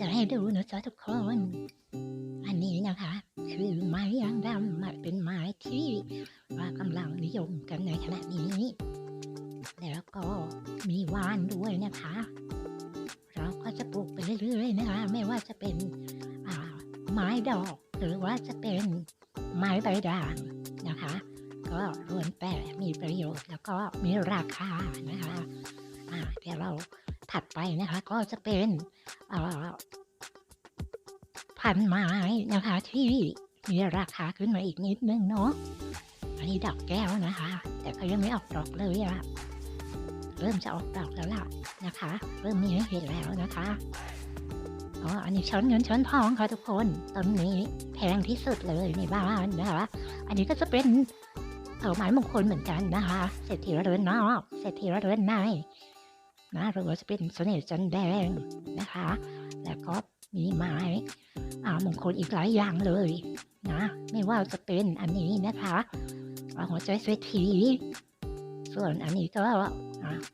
จะให้ดูนะจ๊ะทุกคน อันนี้นะคะ คือไม้ยางดำมันเป็นไม้ที่ว่ากำลังนิยมกันในขณะนี้ แล้วก็มีวานด้วยนะคะ เราก็จะปลูกไปเรื่อยๆนะคะ ไม่ว่าจะเป็นไม้ดอกหรือว่าจะเป็นไม้ใบด่างนะคะ ก็ล้วนแต่มีประโยชน์แล้วก็มีราคานะคะเดี๋ยวเราถัดไปนะคะก็จะเป็น พันไม้นะคะ ที่มีราคาขึ้นมาอีกนิดนึงเนาะอันนี้ดอกแก้วนะคะ แต่ก็ยังไม่ออกดอกเลยอะเริ่มจะออกดอกแล้วล่ะนะคะ เริ่มมีให้เห็นแล้วนะคะอ๋ออันนี้ช้อนเงินช้อนทองค่ะทุกคนต้นนี้แพงที่สุดเลยในบ้านนะคะอันนี้ก็จะเป็นเออไม้มงคลเหมือนกันนะคะเศรษฐีเรือนนอกเศรษฐีเรือนใน นะหรือว่าจะเป็นเสน่ห์จันแดงนะคะ แล้วก็มีไม้อามงคลอีกหลายอย่างเลยนะไม่ว่าจะเป็นอันนี้นะคะหัวใจเศรษฐีส่วนอันนี้ก็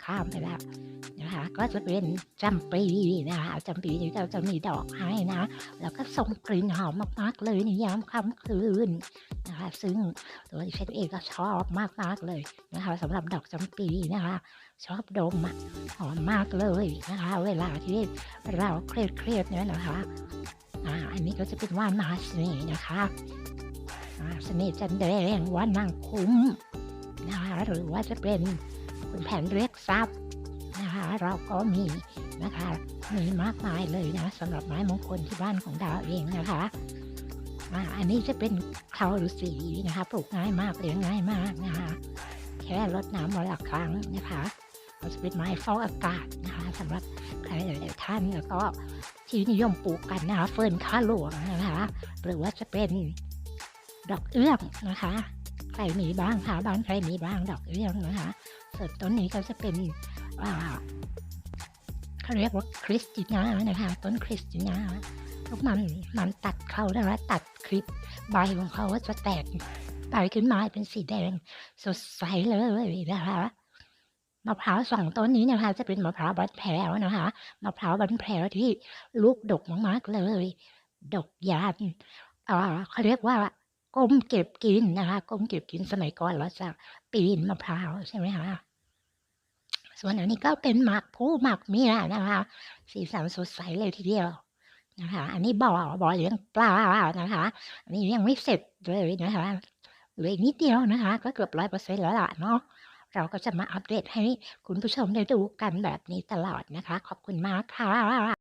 ข้ามไปแล้ว นะคะ ก็จะเป็นจำปีนะคะจำปีนี้เราจะมีดอกให้นะ แล้วก็ส่งกลิ่นหอมมากๆเลยในยามค่ำคืนนะคะ ซึ่งตัวดิฉันเองก็ชอบมากๆเลยนะคะสำหรับดอกจำปีนะคะ ชอบดมหอมมากเลยนะคะ เวลาที่เราเครียดเครียดๆเนี่ยนะคะอ่าอันนี้ก็จะเป็นว่านมหาเสน่ห์นะคะอ่าเสน่ห์จันแดงว่านนางคุ้มนะคะหรือว่าจะเป็นคุณแผนเรียกทรัพย์ เราก็มีนะคะมีมากมายเลยนะสำหรับไม้มงคลที่บ้านของดาวเองนะคะอันนี้จะเป็นเขาฤาษีนะคะปลูกง่ายมากเลี้ยงง่ายมากนะคะแค่รดน้ำวันละครั้งนะคะก็จะเป็นไม้ฟอกอากาศนะคะสำหรับใครหลายๆท่านแล้วก็ที่นิยมปลูกกันนะคะเฟิร์นข้าหลวงนะคะหรือว่าจะเป็นดอกเอื้องนะคะ ใครมีบ้างคะบ้านใครมีบ้างดอกเอื้องนะคะส่วนต้นนี้ก็จะเป็นอ่าเขาเรียกว่าคริสติน่านะคะต้นคริสติน่าลูกมันมันตัดเขานะคะตัดคลิปใบของเขาก็จะแตกใบขึ้นมาเป็นสีแดงสดใสเลยนะคะมะพร้าวสองต้นนี้นะคะ จะเป็นมะพร้าวบันแพรวนะคะมะพร้าวบันแพรวที่ลูกดกมากๆเลย ดกยานอ่าเขาเรียกว่า ก้มเก็บกินนะคะก้มเก็บกินสมัยก่อนเราจะปีนมะพร้าวใช่ไหมคะส่วนอันนี้ก็เป็นหมากผู้หมากเมียนะคะสีสันสดใสเลยทีเดียวนะคะ อันนี้บ่อบ่อเลี้ยงปลานะคะ อันนี้ยังไม่เสร็จเลยนะคะเหลืออีกนิดเดียวนะคะ ก็เกือบร้อยเปอร์เซ็นต์แล้วล่ะเนาะเราก็จะมาอัปเดตให้คุณผู้ชมได้ดูกันแบบนี้ตลอดนะคะ ขอบคุณมากค่ะ